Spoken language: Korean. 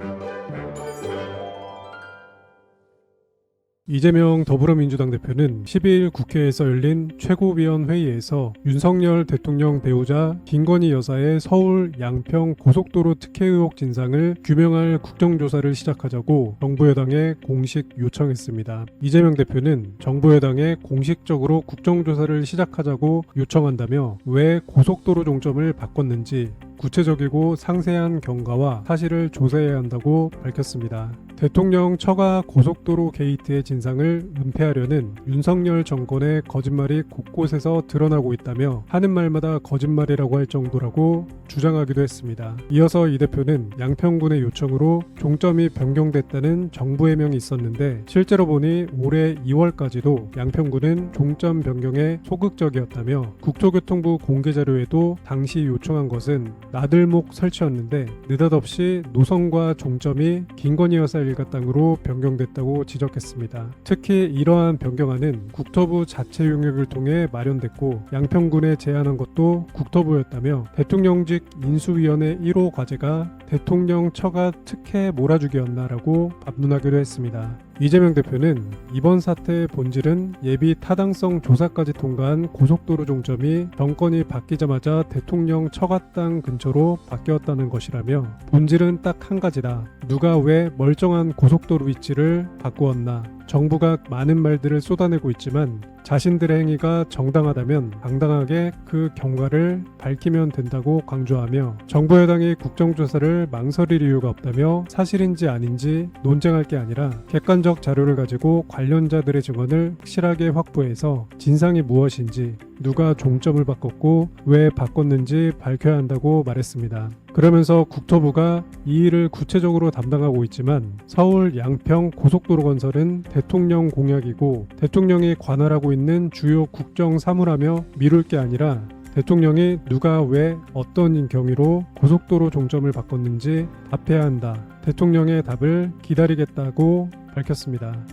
Thank you. 이재명 더불어민주당 대표는 12일 국회에서 열린 최고위원 회의에서 윤석열 대통령 배우자 김건희 여사의 서울 양평 고속도로 특혜 의혹 진상을 규명할 국정조사를 시작하자고 정부 여당에 공식 요청했습니다. 이재명 대표는 정부 여당에 공식적으로 국정조사를 시작하자고 요청한다며 왜 고속도로 종점을 바꿨는지 구체적이고 상세한 경과와 사실을 조사해야 한다고 밝혔습니다. 대통령 처가 고속도로 게이트의 진상을 은폐하려는 윤석열 정권의 거짓말이 곳곳에서 드러나고 있다며 하는 말마다 거짓말이라고 할 정도라고 주장하기도 했습니다. 이어서 이 대표는 양평군의 요청으로 종점이 변경됐다는 정부 해명이 있었는데 실제로 보니 올해 2월까지도 양평군은 종점 변경에 소극적이었다며 국토교통부 공개 자료에도 당시 요청한 것은 나들목 설치였는데 느닷없이 노선과 종점이 김건희 여사 일가 땅으로 변경됐다고 지적했습니다. 특히 이러한 변경안은 국토부 자체 용역을 통해 마련됐고 양평군에 제안한 것도 국토부였다며 대통령직 인수위원회 1호 과제가 대통령 처가 특혜 몰아주기였나라고 반문하기도 했습니다. 이재명 대표는 이번 사태의 본질은 예비 타당성 조사까지 통과한 고속도로 종점이 정권이 바뀌자마자 대통령 처가 땅 근처로 바뀌었다는 것이라며 본질은 딱 한 가지다. 누가 왜 멀쩡한 고속도로 위치를 바꾸었나. 정부가 많은 말들을 쏟아내고 있지만 자신들의 행위가 정당하다면 당당하게 그 경과를 밝히면 된다고 강조하며 정부 여당이 국정조사를 망설일 이유가 없다며 사실인지 아닌지 논쟁할 게 아니라 객관적 자료를 가지고 관련자들의 증언을 확실하게 확보해서 진상이 무엇인지 누가 종점을 바꿨고 왜 바꿨는지 밝혀야 한다고 말했습니다. 그러면서 국토부가 이 일을 구체적으로 담당하고 있지만 서울 양평 고속도로 건설은 대통령 공약이고 대통령이 관할하고 있는 주요 국정 사무라며 미룰 게 아니라 대통령이 누가 왜 어떤 경위로 고속도로 종점을 바꿨는지 답해야 한다. 대통령의 답을 기다리겠다고 밝혔습니다.